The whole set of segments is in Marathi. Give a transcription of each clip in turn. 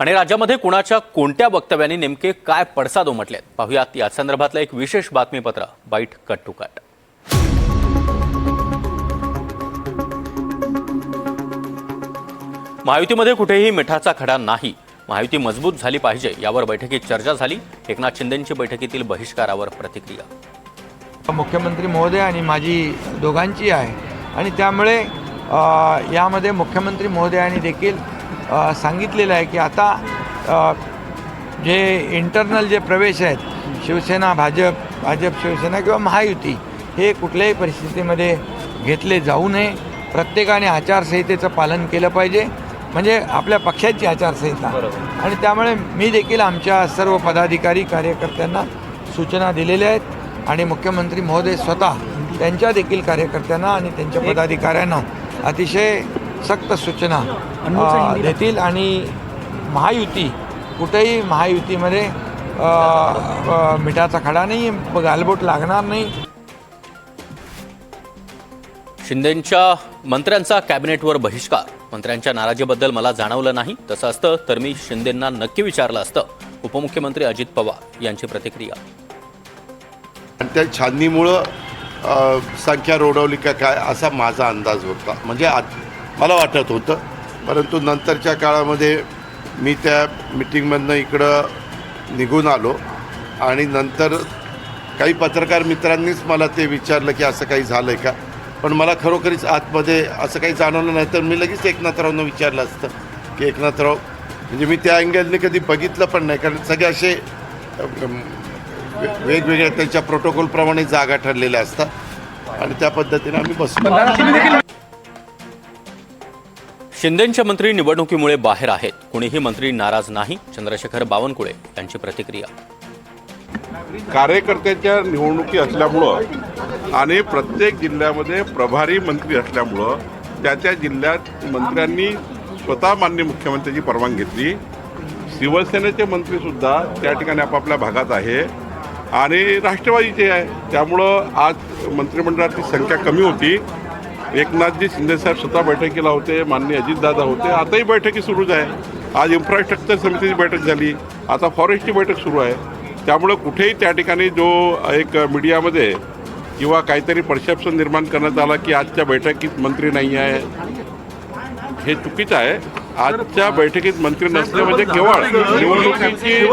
आणि राज्यामध्ये कुणाच्या कोणत्या वक्तव्याने नेमके काय पडसाद उमटलेत? पाहुयात या संदर्भातलं एक विशेष बातमीपत्र बाईट कट टू कट. महायुतीमध्ये कुठेही मिठाचा खडा नाही. महायुती मजबूत झाली पाहिजे यावर बैठकीत चर्चा झाली. एकनाथ शिंदेंची बैठकीतील बहिष्कारावर प्रतिक्रिया. मुख्यमंत्री महोदय आणि माझी दोघांची आहे. आणि त्यामुळे यामध्ये मुख्यमंत्री महोदयांनी देखील सांगितलेलं आहे की आता जे इंटरनल जे प्रवेश आहेत शिवसेना भाजप भाजप शिवसेना किंवा महायुती हे कुठल्याही परिस्थितीमध्ये घेतले जाऊ नये. प्रत्येकाने आचारसंहितेचं पालन केलं पाहिजे. म्हणजे आपल्या पक्षाची आचारसंहिता. आणि त्यामुळे मी देखील आमच्या सर्व पदाधिकारी कार्यकर्त्यांना सूचना दिलेल्या आहेत. आणि मुख्यमंत्री महोदय स्वतः त्यांच्या देखील कार्यकर्त्यांना आणि त्यांच्या पदाधिकाऱ्यांना अतिशय सक्त सूचना देतील आणि महायुती कुठेही महायुतीमध्ये मिठाचा खडा नाही गालबोट लागणार नाही. शिंदेंच्या मंत्र्यांचा कॅबिनेटवर बहिष्कार. मंत्र्यांच्या नाराजीबद्दल मला जाणवलं नाही. तसं असतं तर मी शिंदेंना नक्की विचारलं असतं. उपमुख्यमंत्री अजित पवार यांची प्रतिक्रिया. आणि त्या छाननीमुळं संख्या रोडवली का काय असा माझा अंदाज होता. म्हणजे आत मला वाटत होतं. परंतु नंतरच्या काळामध्ये मी त्या मिटिंगमधनं इकडं निघून आलो आणि नंतर काही पत्रकार मित्रांनीच मला ते विचारलं की असं काही झालं आहे का? पण मला खरोखरीच आतमध्ये असं काही जाणवलं नाही. तर मी लगेच एकनाथरावनं विचारलं असतं की एकनाथराव म्हणजे मी त्या अँगलने कधी बघितलं पण नाही. कारण सगळे असे वे- वेगवेगळ्या त्यांच्या प्रोटोकॉलप्रमाणे जागा ठरलेल्या असतात. आणि त्या पद्धतीने आम्ही बसलो. शिंदेंचे मंत्री निवडणुकीमुळे बाहेर आहेत. कुणीही मंत्री नाराज नाही चंद्रशेखर बावनकुळे यांची प्रतिक्रिया. कार्यकर्त्यांच्या निवडणुकी असल्यामुळं आणि प्रत्येक जिल्ह्यामध्ये प्रभारी मंत्री असल्यामुळं त्या त्या जिल्ह्यात मंत्र्यांनी स्वतः मान्य मुख्यमंत्र्यांची परवानगी घेतली. शिवसेनेचे मंत्रीसुद्धा त्या ठिकाणी आपापल्या भागात आहे. आणि राष्ट्रवादीचे आहे. त्यामुळं आज मंत्रिमंडळाची संख्या कमी होती. एकनाथजी शिंदेसाहेब स्वतः बैठकीला होते माननीय अजितदादा होते. आताही बैठकी सुरूच आहे. आज इन्फ्रास्ट्रक्चर समितीची बैठक झाली. आता फॉरेस्टची बैठक सुरू आहे. त्यामुळं कुठेही त्या ठिकाणी जो एक मीडियामध्ये किंवा काहीतरी परसेप्शन निर्माण करण्यात आला की आजच्या बैठकीत मंत्री नाही आहे हे चुकीचं आहे. आजच्या बैठकीत मंत्री नसले म्हणजे केवळ निवडणुकीची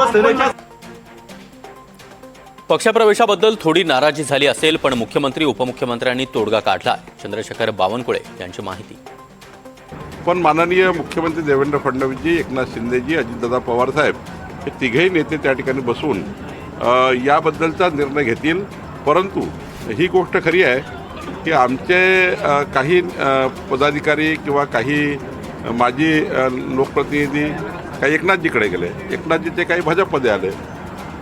पक्षप्रवेशाबद्दल थोडी नाराजी झाली असेल पण मुख्यमंत्री उपमुख्यमंत्र्यांनी तोडगा काढला. चंद्रशेखर बावनकुळे यांची माहिती. पण माननीय मुख्यमंत्री देवेंद्र फडणवीसजी एकनाथ शिंदेजी अजितदादा पवार साहेब हे तिघेही नेते त्या ठिकाणी बसून याबद्दलचा निर्णय घेतील. परंतु ही गोष्ट खरी आहे की आमचे काही पदाधिकारी किंवा काही माजी लोकप्रतिनिधी काही एकनाथजीकडे गेले. एकनाथजी ते काही भाजपमध्ये आले.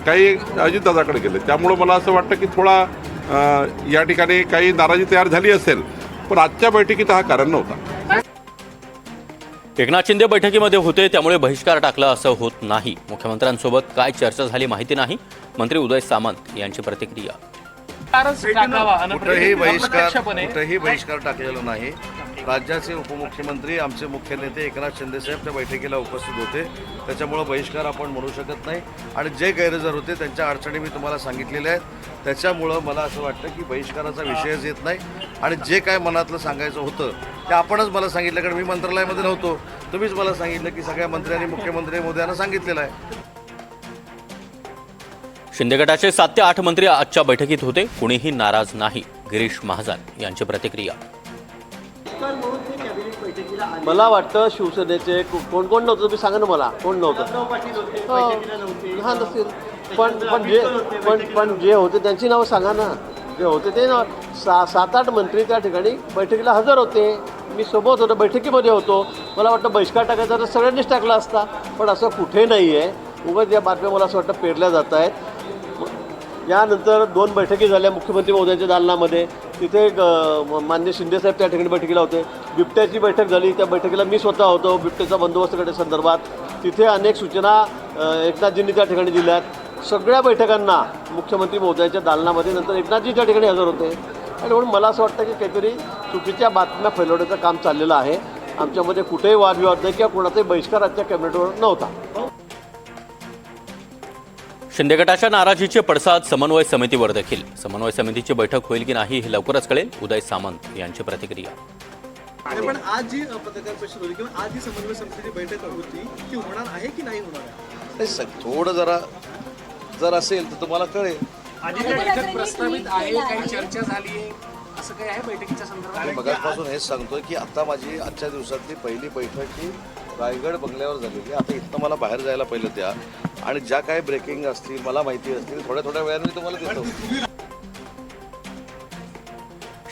काही अजितदादाकडे गेले. त्यामुळं मला असं वाटतं की थोडा या ठिकाणी काही नाराजी तयार झाली असेल पण आजच्या बैठकीत हा कारण नव्हता. एकनाथ शिंदे बैठकीमध्ये होते त्यामुळे बहिष्कार टाकला असं होत नाही. मुख्यमंत्र्यांसोबत काय चर्चा झाली माहिती नाही. मंत्री उदय सामंत यांची प्रतिक्रिया. कुठेही बहिष्कार कुठेही बहिष्कार टाकलेला नाही. राज्याचे उपमुख्यमंत्री आमचे मुख्य नेते एकनाथ शिंदेसाहेब त्या बैठकीला उपस्थित होते. त्याच्यामुळं बहिष्कार आपण म्हणू शकत नाही. आणि जे गैरहजर होते त्यांच्या अडचणी मी तुम्हाला सांगितलेल्या आहेत. त्याच्यामुळं मला असं वाटतं की बहिष्काराचा विषयच येत नाही. आणि जे काय मनातलं सांगायचं होतं ते आपणच मला सांगितलं. कारण मी मंत्रालयामध्ये नव्हतो. तुम्हीच मला सांगितलं की सगळ्या मंत्र्यांनी मुख्यमंत्री मोदयांना सांगितलेलं आहे. शिंदे गटाचे सात ते आठ मंत्री आजच्या बैठकीत होते. कुणीही नाराज नाही. गिरीश महाजन यांची प्रतिक्रिया. मला वाटतं शिवसेनेचे कोण कोण नव्हतं? तुम्ही सांगा ना मला. कोण नव्हतं? हो, लहान असतील पण पण जे पण पण जे होते त्यांची नावं सांगा ना. जे होते ते ना सा सात आठ मंत्री त्या ठिकाणी बैठकीला हजर होते. मी सोबत होतो बैठकीमध्ये होतो. मला वाटतं बहिष्कार टाकायचा तर सगळ्यांनीच टाकला असता. पण असं कुठे नाही आहे उगाच या बातम्या मला असं वाटतं पेरल्या जात आहेत. यानंतर दोन बैठकी झाल्या मुख्यमंत्री महोदयांच्या दालनामध्ये. तिथे ग- मान्य शिंदेसाहेब त्या ठिकाणी बैठकीला होते. बिबट्याची बैठक झाली. त्या बैठकीला मी स्वतः होतो. बिबट्याचा बंदोबस्त करण्या संदर्भात तिथे अनेक सूचना एकनाथजींनी त्या ठिकाणी दिल्यात. सगळ्या बैठकांना मुख्यमंत्री महोदयांच्या दालनामध्ये नंतर एकनाथजी त्या ठिकाणी हजर होते. आणि म्हणून मला असं वाटतं की काहीतरी चुकीच्या बातम्या फैलवण्याचं काम चाललेलं आहे. आमच्यामध्ये कुठेही वादविवाद नाही किंवा कोणाचाही बहिष्कार आजच्या कॅबिनेटवर नव्हता. शिंदे गटाच्या नाराजीचे पडसाद समन्वय समितीवर देखील. समन्वय समितीची बैठक होईल की नाही हे लवकरच कळेल. उदय सामंत यांची प्रतिक्रिया. पण आज जी पत्रकार परिषद होती किंवा आज जी समन्वय समितीची बैठक होती ती होणार आहे की नाही होणार थोडं जरा जर असेल तर तुम्हाला कळेल. बैठक प्रस्तावित आहे काही चर्चा झाली आहे असं काही आहे बैठकीच्या संदर्भात? आणि मगाचपासून हेच सांगतोय की आता माझी आजच्या दिवसातली पहिली बैठक ही रायगड बंगल्यावर झालेली आहे. आता इथनं मला बाहेर जायला पहिलं द्या. आणि ज्या काही ब्रेकिंग असतील मला माहिती असतील थोड्या थोड्या वेळाने मी तुम्हाला देतो.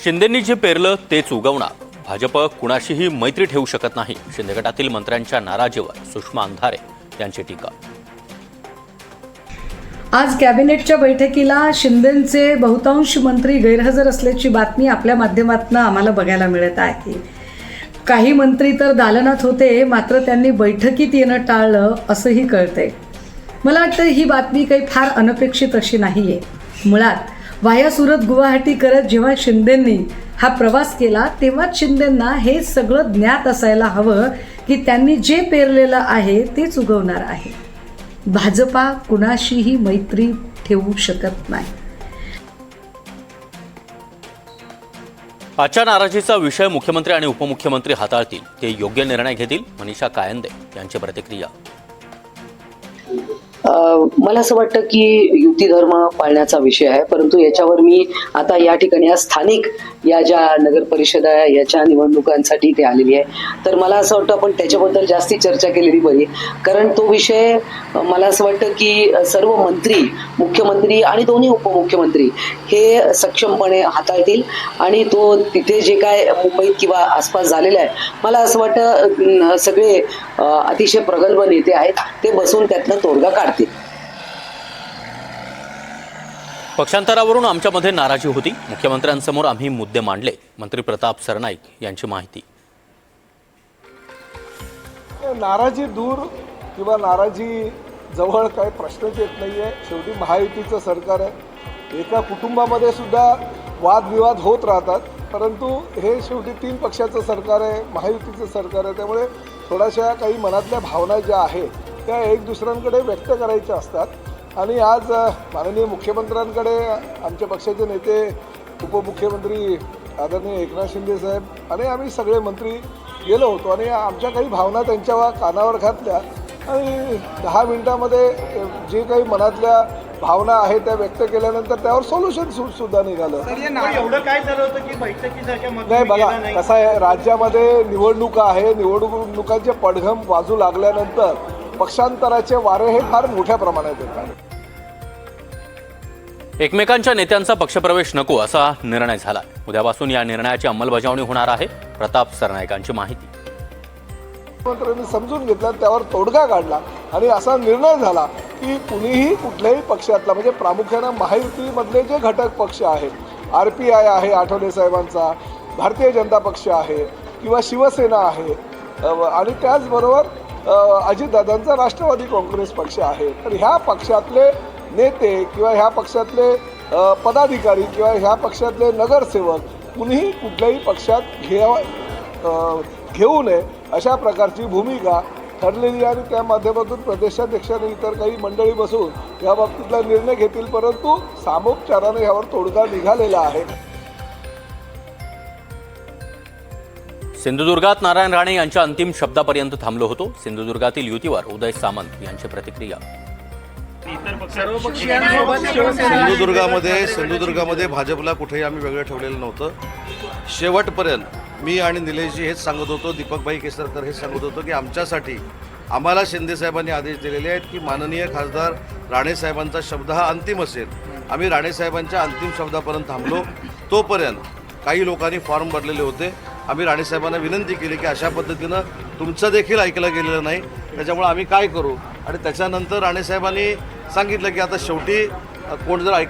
शिंदेंनी जे पेरलं तेच उगवणार. भाजप कुणाशीही मैत्री ठेवू शकत नाही. शिंदे गटातील मंत्र्यांच्या नाराजीवर सुषमा अंधारे यांची टीका. आज कॅबिनेटच्या बैठकीला शिंदेचे बहुतांश मंत्री गैरहजर असल्याची बातमी आपल्या माध्यमातून आम्हाला बघायला मिळत आहे. काही मंत्री तर दालनात होते मात्र त्यांनी बैठकीत येणं टाळलं असंही कळतंय. मला वाटतं ही बातमी काही फार अनपेक्षित अशी नाही आहे मुळात वाया सुरत गुवाहाटी करत जेव्हा शिंदेंनी हा प्रवास केला तेव्हाच शिंदेंना हे सगळं ज्ञात असायला हवं की त्यांनी जे पेरलेलं आहे तेच उगवणार आहे. भाजपा कुणाशीही मैत्री ठेवू शकत नाही. आजच्या नाराजीचा विषय मुख्यमंत्री आणि उपमुख्यमंत्री हाताळतील. ते योग्य निर्णय घेतील मनीषा कायंदे यांची प्रतिक्रिया. मला असं वाटतं की युती धर्म पाळण्याचा विषय आहे परंतु याच्यावर मी आता या ठिकाणी या स्थानिक या ज्या नगर परिषद आहे याच्या निवडणुकांसाठी ते आलेली आहे. तर मला असं वाटतं आपण त्याच्याबद्दल जास्ती चर्चा केलेली बरी कारण तो विषय मला असं वाटतं की सर्व मंत्री मुख्यमंत्री आणि दोन्ही उपमुख्यमंत्री हे सक्षमपणे हाताळतील आणि तो तिथे जे काय मुंबईत किंवा आसपास झालेलं आहे मला असं वाटतं सगळे अतिशय प्रगल्भ नेते आहेत. ते बसून त्यातनं तोडगा काढतील. पक्षांतरावरून आमच्यामध्ये नाराजी होती. मुख्यमंत्र्यांसमोर आम्ही मुद्दे मांडले. मंत्री प्रताप सरनाईक यांची माहिती. नाराजी दूर किंवा नाराजी जवळ काही प्रश्नच येत नाही आहे शेवटी महायुतीचं सरकार आहे. एका कुटुंबामध्ये सुद्धा वादविवाद होत राहतात. परंतु हे शेवटी तीन पक्षाचं सरकार आहे महायुतीचं सरकार आहे. त्यामुळे थोड्याशा काही मनातल्या भावना ज्या आहेत त्या एक दुसऱ्यांकडे व्यक्त करायच्या असतात. आणि आज माननीय मुख्यमंत्र्यांकडे आमच्या पक्षाचे नेते उपमुख्यमंत्री आदरणीय एकनाथ शिंदे साहेब आणि आम्ही सगळे मंत्री गेलो होतो आणि आमच्या काही भावना त्यांच्या कानावर घातल्या. आणि दहा मिनिटामध्ये जे काही मनातल्या भावना आहेत त्या व्यक्त केल्यानंतर त्यावर सोल्युशन सुद्धा निघालं. एवढं काय झालं होतं की बैठकीसारख्या नाही बघा कसं आहे राज्यामध्ये निवडणुका आहे. निवडणुकांचे पडघम वाजू लागल्यानंतर पक्षांतराचे वारे हे फार मोठ्या प्रमाणात येतात. एकमेकांच्या नेत्यांचा पक्षप्रवेश नको असा निर्णय झाला. उद्यापासून या निर्णयाची अंमलबजावणी होणार आहे. प्रताप सरनाईकांची माहिती. मुख्यमंत्र्यांनी समजून घेतला त्यावर तोडगा काढला आणि असा निर्णय झाला की कुणीही कुठल्याही पक्षातला म्हणजे प्रामुख्यानं महायुतीमधले जे घटक पक्ष आहेत आर पी आय आहे आठवले साहेबांचा भारतीय जनता पक्ष आहे किंवा शिवसेना आहे आणि त्याचबरोबर अजितदादांचा राष्ट्रवादी काँग्रेस पक्ष आहे. तर ह्या पक्षातले नेते किंवा ह्या पक्षातले पदाधिकारी किंवा ह्या पक्षातले नगरसेवक कुणीही कुठल्याही पक्षात घ्यावा घेऊ नये अशा प्रकारची भूमिका ठरलेली आणि त्या माध्यमातून प्रदेशाध्यक्षाने इतर काही मंडळी बसून या बाबतीतला निर्णय घेतील. परंतु सामोपचाराने यावर तोडगा निघालेला आहे. सिंधुदुर्गात नारायण राणे यांच्या अंतिम शब्दापर्यंत थांबलो होतो. सिंधुदुर्गातील युतीवर उदय सामंत यांची प्रतिक्रिया. सिंधुदुर्गामध्ये सिंधुदुर्गामध्ये भाजपला कुठेही आम्ही वेगळं ठेवलेलं नव्हतं. शेवटपर्यंत मी आणि निलेशजी हेच सांगत होतो दीपकभाई केसरकर हेच सांगत होतो की आमच्यासाठी आम्हाला शिंदेसाहेबांनी आदेश दिलेले आहेत की माननीय खासदार राणेसाहेबांचा शब्द हा अंतिम असेल. आम्ही राणेसाहेबांच्या अंतिम शब्दापर्यंत थांबलो. तोपर्यंत काही लोकांनी फॉर्म भरलेले होते. आम्ही राणेसाहेबांना विनंती केली की अशा पद्धतीनं तुमचं देखील ऐकलं गेलेलं नाही. त्याच्यामुळे आम्ही काय करू? आणि त्याच्यानंतर राणेसाहेबांनी सांगितलं की आता शेवटी कोण जर ऐक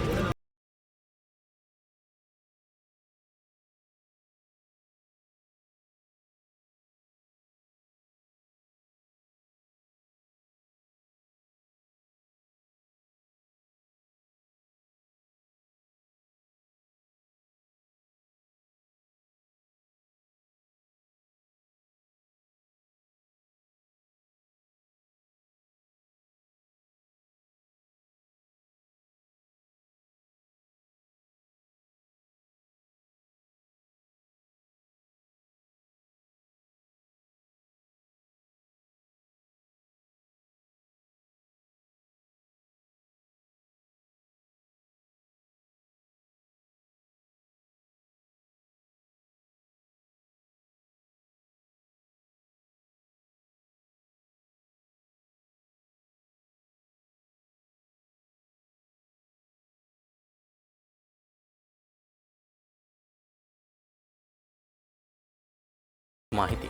माहिती.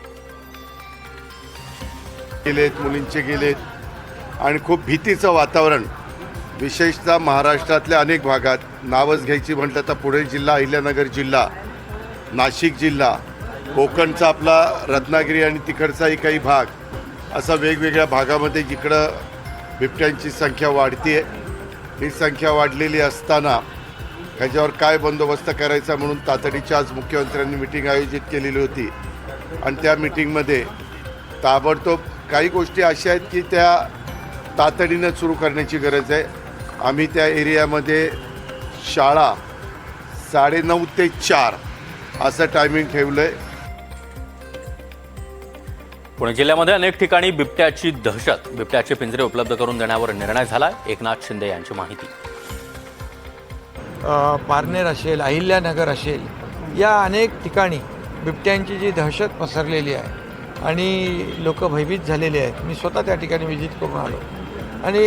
गेलेत मुलींचे गेलेत. आणि खूप भीतीचं वातावरण विशेषतः महाराष्ट्रातल्या अनेक भागात. नावच घ्यायची म्हटलं तर पुणे जिल्हा अहिल्यानगर जिल्हा नाशिक जिल्हा कोकणचा आपला रत्नागिरी आणि तिकडचाही काही भाग. असा वेगवेगळ्या भागामध्ये जिकडं बिबट्यांची संख्या वाढते ही संख्या वाढलेली असताना ह्याच्यावर काय बंदोबस्त करायचा म्हणून तातडीची आज मुख्यमंत्र्यांनी मिटिंग आयोजित केलेली होती. आणि त्या मिटिंगमध्ये ताबडतोब काही गोष्टी अशा आहेत की त्या तातडीनं सुरू करण्याची गरज आहे. आम्ही त्या एरियामध्ये शाळा साडेनऊ ते चार असं टायमिंग ठेवलं आहे पुणे जिल्ह्यामध्ये अनेक ठिकाणी बिबट्याची दहशत बिबट्याचे पिंजरे उपलब्ध करून देण्यावर निर्णय झालाय एकनाथ शिंदे यांची माहिती. पारनेर असेल अहिल्यानगर असेल या अनेक ठिकाणी बिबट्यांची जी दहशत पसरलेली आहे आणि लोक भयभीत झालेले आहेत मी स्वतः त्या ठिकाणी व्हिजिट करून आलो. आणि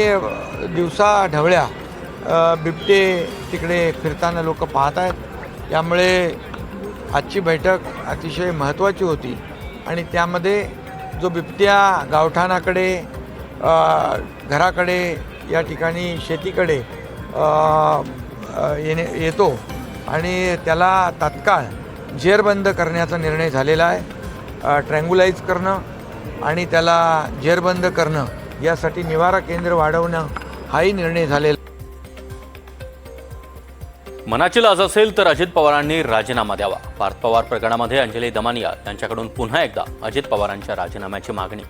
दिवसा ढवळ्या बिबटे तिकडे फिरताना लोक पाहत आहेत. त्यामुळे आजची बैठक अतिशय महत्त्वाची होती आणि त्यामध्ये जो बिबट्या गावठाणाकडे घराकडे या ठिकाणी शेतीकडे येणे येतो आणि त्याला तात्काळ जेरबंद करण्याचा निर्णय झालेला आहे. ट्रँग्युलाइज करणं आणि त्याला जेरबंद करणं यासाठी निवारा केंद्र वाढवणं हाही निर्णय झालेला मनाची लाज असेल तर अजित पवारांनी राजीनामा द्यावा. पार्थ पवार प्रकरणामध्ये अंजली दमानिया यांच्याकडून पुन्हा एकदा अजित पवारांच्या राजीनाम्याची मागणी.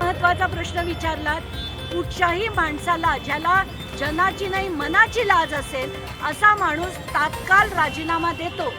महत्त्वाचा प्रश्न विचारलात कुठच्याही माणसाला ज्याला जनाची नाही मनाची लाज असेल असा माणूस तात्काळ राजीनामा देतो.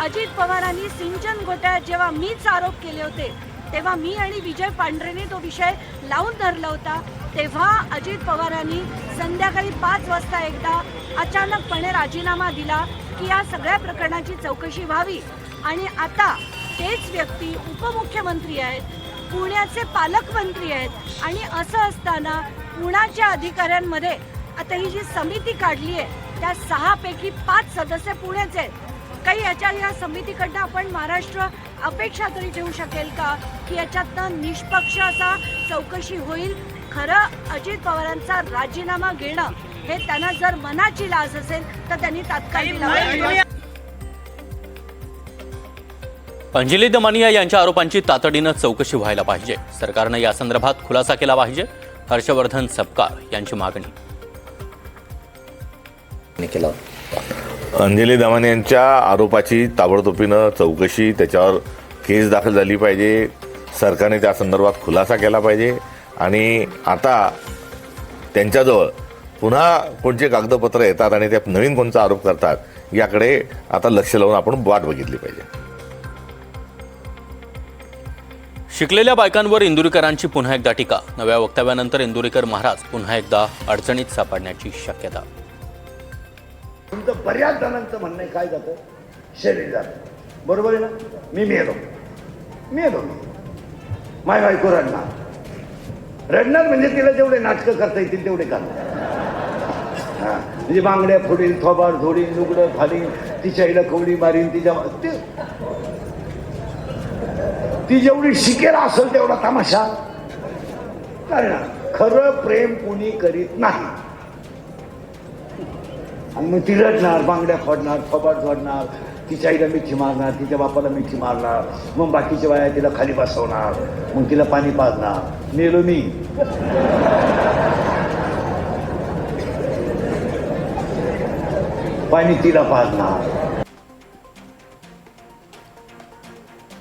अजित पवारांनी सिंचन घोटाळ्यात जेव्हा मीच आरोप केले होते तेव्हा मी आणि विजय पांढरेने तो विषय लावून धरला होता. तेव्हा अजित पवारांनी संध्याकाळी पाच वाजता एकदा अचानकपणे राजीनामा दिला की या सगळ्या प्रकरणाची चौकशी व्हावी. आणि आता तेच व्यक्ती उपमुख्यमंत्री आहेत पुण्याचे पालकमंत्री आहेत आणि असं असताना पुण्याच्या अधिकाऱ्यांमध्ये आता ही जी समिती काढली आहे त्या सहापैकी पाच सदस्य पुण्याचे आहेत. काही याच्या या समितीकडनं आपण महाराष्ट्र अपेक्षा तरी ठेवू शकेल का? की याच्यातनं निष्पक्ष असा चौकशी होईल खरं अजित पवारांचा राजीनामा घेणं हे त्यांना जर मनाची लाज असेल तर त्यांनी तात्काळ. अंजली दमानिया यांच्या आरोपांची तातडीनं चौकशी व्हायला पाहिजे. सरकारनं या संदर्भात खुलासा केला पाहिजे. हर्षवर्धन सपकाळ यांची मागणी. अंजली दमाने यांच्या आरोपाची ताबडतोबीनं चौकशी त्याच्यावर केस दाखल झाली पाहिजे. सरकारने त्या संदर्भात खुलासा केला पाहिजे. आणि आता त्यांच्याजवळ पुन्हा कोणते कागदपत्र येतात आणि ते नवीन कोणता आरोप करतात याकडे आता लक्ष लावून आपण वाट बघितली पाहिजे. शिकलेल्या बायकांवर इंदुरीकरांची पुन्हा एकदा टीका. नव्या वक्तव्यानंतर इंदुरीकर महाराज पुन्हा एकदा अडचणीत सापडण्याची शक्यता. तुमचं बऱ्याच जणांचं म्हणणं आहे काय जातं? शरीरात बरोबर आहे ना? मी मेलो. मेलो माय बायको रडणार. रडणार म्हणजे तिला जेवढे नाटकं करता येतील तेवढे करणार. हा. म्हणजे बांगड्या फोडील थोबाड धोडील लुगडं फाडील तिच्या आईला कवडी मारीन तिच्या ते- ती जेवढी शिकेल असेल तेवढा तमाशा. करणार खरं प्रेम कुणी करीत नाही. आणि मग ती रडणार बांगड्या फोडणार थोबाड फोडणार तिच्या आईला मिठी मारणार तिच्या बापाला मिठी मारणार मग बाकीच्या बाया तिला खाली बसवणार मग तिला पाणी पाजणार. नेलो मी. पाणी तिला पाजणार.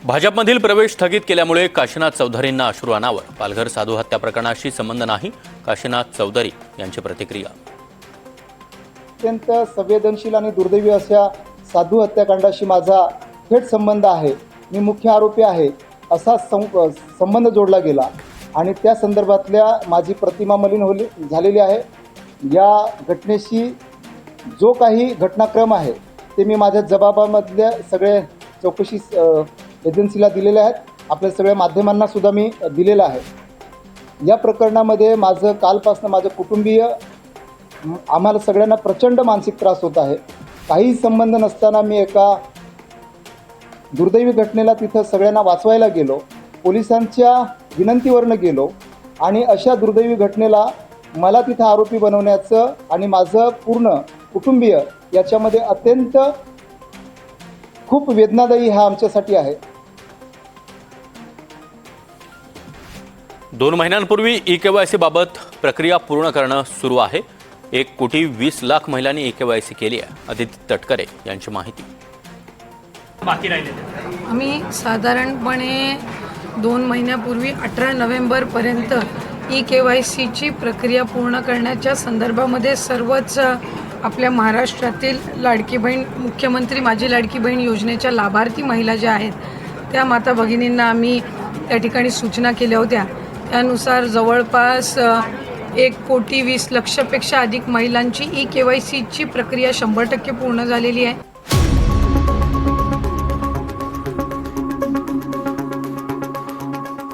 भाजपमधील प्रवेश स्थगित केल्यामुळे काशीनाथ चौधरींना अश्रू अनावर. पालघर साधू हत्या प्रकरणाशी संबंध नाही काशीनाथ चौधरी यांची प्रतिक्रिया. अत्यंत संवेदनशील आणि दुर्दैवी अशा साधू हत्याकांडाशी माझा थेट संबंध आहे. मी मुख्य आरोपी आहे. असा सं संबंध जोडला गेला. आणि त्या संदर्भातल्या माझी प्रतिमा मलिन होली झालेली आहे. या घटनेशी जो काही घटनाक्रम आहे ते मी माझ्या जबाबामधल्या सगळे चौकशी एजन्सीला दिलेले आहेत. आपल्या सगळ्या माध्यमांनासुद्धा मी दिलेलं आहे. या प्रकरणामध्ये माझं कालपासनं माझं कुटुंबीय आम्हाला सगळ्यांना प्रचंड मानसिक त्रास होत आहे. काही संबंध नसताना मी एका दुर्दैवी घटनेला तिथं सगळ्यांना वाचवायला गेलो. पोलिसांच्या विनंतीवरनं गेलो आणि अशा दुर्दैवी घटनेला मला तिथं आरोपी बनवण्याचं आणि माझं पूर्ण कुटुंबीय याच्यामध्ये अत्यंत खूप वेदनादायी हा आमच्यासाठी आहे. दोन महिन्यांपूर्वी ई के वाय सी बाबत प्रक्रिया पूर्ण करणं सुरू आहे. एक कोटी वीस लाख महिलांनी ई के वाय सी केली आहे. आदित्य तटकरे यांची माहिती. आम्ही साधारणपणे दोन महिन्यापूर्वी अठरा नोव्हेंबरपर्यंत ई के वाय सीची प्रक्रिया पूर्ण करण्याच्या संदर्भामध्ये सर्वच आपल्या महाराष्ट्रातील लाडकी बहीण मुख्यमंत्री माझी लाडकी बहीण योजनेच्या लाभार्थी महिला ज्या आहेत त्या माता भगिनींना आम्ही त्या ठिकाणी सूचना केल्या होत्या. त्यानुसार जवळपास एक कोटी वीस लक्षपेक्षा अधिक महिलांची ई के वाय सीची प्रक्रिया शंभर टक्के पूर्ण झालेली आहे.